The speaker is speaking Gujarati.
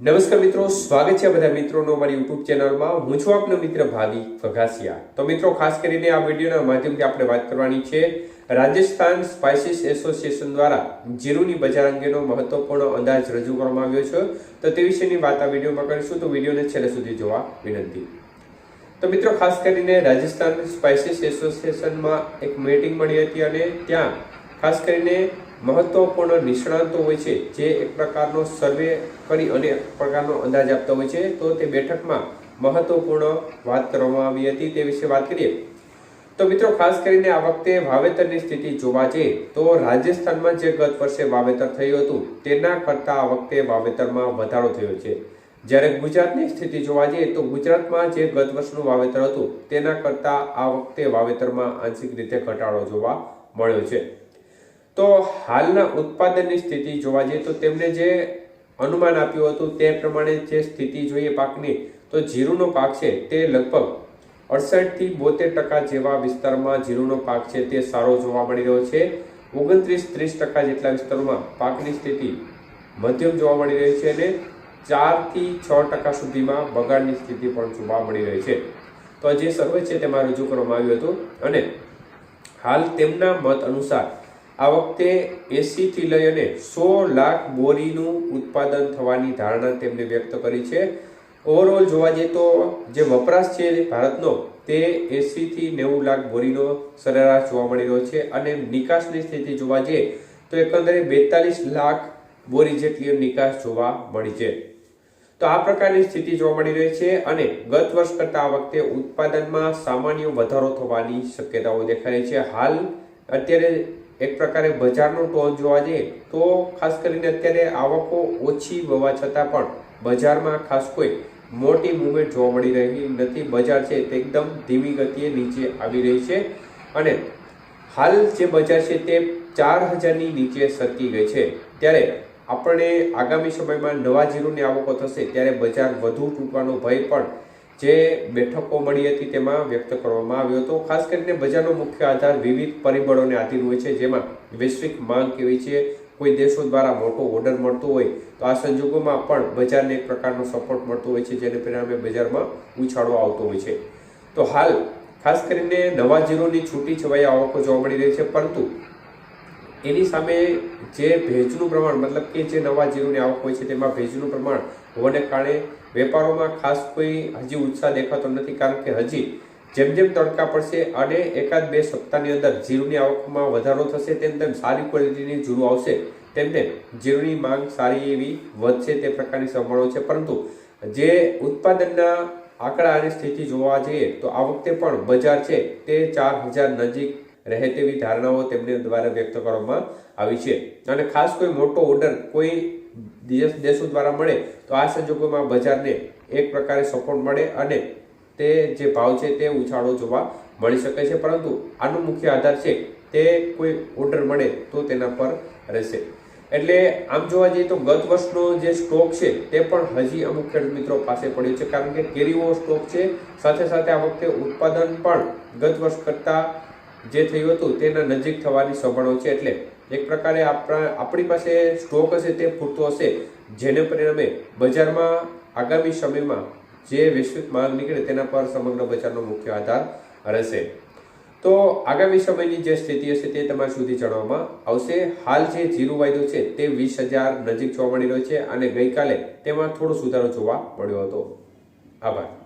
નમસ્કાર મિત્રો, સ્વાગત છે બધા મિત્રોનો અમારી યુટ્યુબ ચેનલમાં. હું છું આપનો મિત્ર ભાવિ ફગાસિયા તો મિત્રો, ખાસ કરીને આ વિડીયોના માધ્યમથી આપણે વાત કરવાની છે રાજસ્થાન સ્પાઇસીસ એસોસિએશન દ્વારા જીરુની બજાર અંગેનો મહત્વપૂર્ણ અંદાજ રજૂ કરવામાં આવ્યો છે. તો તે વિશેની વાત આ વિડીયોમાં કરીશું. તો વિડીયોને છેલ્લે સુધી જોવા વિનંતી. તો મિત્રો, ખાસ કરીને રાજસ્થાન સ્પાઇસીસ એસોસિએશનમાં એક મીટિંગ મળી હતી અને ત્યાં ખાસ કરીને મહત્વપૂર્ણ નિષ્ણાંતો હોય છે, જે એક પ્રકારનો સર્વે કરી અને પ્રકારનો અંદાજ આપતા હોય છે, તો તે બેઠકમાં મહત્વપૂર્ણ વાત કરવામાં આવી હતી તે વિશે વાત કરીએ. તો મિત્રો, ખાસ કરીને આ વખતે વાવેતરની સ્થિતિ જોવા જઈએ, તો રાજસ્થાનમાં જે ગત વર્ષે વાવેતર થયું હતું, તેના કરતાં આ વખતે વાવેતરમાં વધારો થયો છે. જ્યારે ગુજરાતની સ્થિતિ જોવા જઈએ, તો ગુજરાતમાં જે ગત વર્ષનું વાવેતર હતું, તેના કરતાં આ વખતે વાવેતરમાં આંશિક રીતે ઘટાડો જોવા મળ્યો છે. તો હાલના ઉત્પાદનની સ્થિતિ જોવા જઈએ તો તેમણે જે અનુમાન આપ્યું હતું તે પ્રમાણે જે સ્થિતિ જોઈએ પાકની, તો જીરુનો પાક છે તે લગભગ અડસઠથી બોતેર ટકા જેવા વિસ્તારમાં જીરુનો પાક છે તે સારો જોવા મળી રહ્યો છે. ઓગણત્રીસ ત્રીસ ટકા જેટલા વિસ્તારોમાં પાકની સ્થિતિ મધ્યમ જોવા મળી રહી છે અને ચારથી છ ટકા સુધીમાં બગાડની સ્થિતિ પણ જોવા મળી રહી છે. તો જે સર્વે છે તેમાં રજૂ કરવામાં આવ્યું હતું અને હાલ તેમના મત અનુસાર આ વખતે એંસીથી લઈ અને સો લાખ બોરીનું ઉત્પાદન થવાની ધારણા તેમણે વ્યક્ત કરી છે. ઓવરઓલ જોવા જઈએ તો જે વપરાશ છે ભારતનો, તે એંસીથી નેવું લાખ બોરીનો સરેરાશ જોવા મળી રહ્યો છે અને નિકાસની સ્થિતિ જોવા જઈએ તો એકંદરે બેતાલીસ લાખ બોરી જેટલી નિકાસ જોવા મળી છે. તો આ પ્રકારની સ્થિતિ જોવા મળી રહી છે અને ગત વર્ષ કરતાં આ વખતે ઉત્પાદનમાં સામાન્ય વધારો થવાની શક્યતાઓ દેખાય છે. હાલ અત્યારે એક પ્રકારે બજારનો ટોન જોવા જઈએ તો ખાસ કરીને અત્યારે આવકો ઓછી હોવા છતાં પણ બજારમાં ખાસ કોઈ મોટી મૂવમેન્ટ જોવા મળી રહી નથી. બજાર છે તે એકદમ ધીમી ગતિએ નીચે આવી રહી છે અને હાલ જે બજાર છે તે ચાર હજારની નીચે સરકી ગઈ છે. ત્યારે આપણે આગામી સમયમાં નવા જીરોની આવકો થશે ત્યારે બજાર વધુ તૂટવાનો ભય પણ જે બેઠકો મળી હતી તેમાં વ્યક્ત કરવામાં આવ્યો હતો. ખાસ કરીને બજારનો મુખ્ય આધાર વિવિધ પરિબળોને આધીન હોય છે, જેમાં વૈશ્વિક માંગ કેવી છે, કોઈ દેશો દ્વારા મોટો ઓર્ડર મળતો હોય તો આ સંજોગોમાં પણ બજારને એક પ્રકારનો સપોર્ટ મળતો હોય છે, જેને પરિણામે બજારમાં ઉછાળો આવતો હોય છે. તો હાલ, ખાસ કરીને નવા જીરોની છૂટી છવાઈ આવકો જોવા મળી રહી છે, પરંતુ એની સામે જે ભેજનું પ્રમાણ, મતલબ કે જે નવા જીરોની આવક હોય છે, તેમાં ભેજનું પ્રમાણ હોવાને કારણે વેપારોમાં ખાસ કોઈ હજી ઉત્સાહ દેખાતો નથી, કારણ કે હજી જેમ જેમ તડકા પડશે અને એકાદ બે સપ્તાહની અંદર જીરુની આવકમાં વધારો થશે, તેમ તેમ સારી ક્વોલિટીની જીરું આવશે, તેમ તેમ જીરુની માંગ સારી એવી વધશે તે પ્રકારની સંભાળો છે. પરંતુ જે ઉત્પાદનના આંકડા અને સ્થિતિ જોવા જઈએ તો આ વખતે પણ બજાર છે તે ચાર હજાર નજીક રહે તેવી ધારણાઓ તેમને દ્વારા વ્યક્ત કરવામાં આવી છે. અને ખાસ કોઈ મોટો ઓર્ડર કોઈ દેશ દ્વારા મળે તો આ સંજોગોમાં બજારને એક પ્રકારે સપોર્ટ મળે અને તે જે ભાવ છે તે ઉછાળો જોવા મળી શકે છે. પરંતુ આનો મુખ્ય આધાર છે તે કોઈ ઓર્ડર મળે તો તેના પર રહેશે. એટલે આમ જોવા જઈએ તો ગત વર્ષનો જે સ્ટોક છે તે પણ હજી અમુક ખેડૂત મિત્રો પાસે પડ્યો છે. કારણ કે કેરીઓ સ્ટોક છે. સાથે સાથે આ વખતે ઉત્પાદન પણ ગત વર્ષ કરતાં જે થયું હતું તેના નજીક થવાની સંભાવના છે. એટલે એક પ્રકારે આપણા, આપણી પાસે સ્ટોક હશે તે પૂરતો હશે, જેને પરિણામે બજારમાં આગામી સમયમાં જે વૈશ્વિક માંગ નીકળે તેના પર સમગ્ર બજારનો મુખ્ય આધાર રહેશે. તો આગામી સમયની જે સ્થિતિ હશે તે તમારા સુધી જણાવવામાં આવશે. હાલ જે જીરો વાયદો છે તે વીસ હજાર નજીક જોવા મળી રહ્યો છે અને ગઈકાલે તેમાં થોડો સુધારો જોવા મળ્યો હતો. આભાર.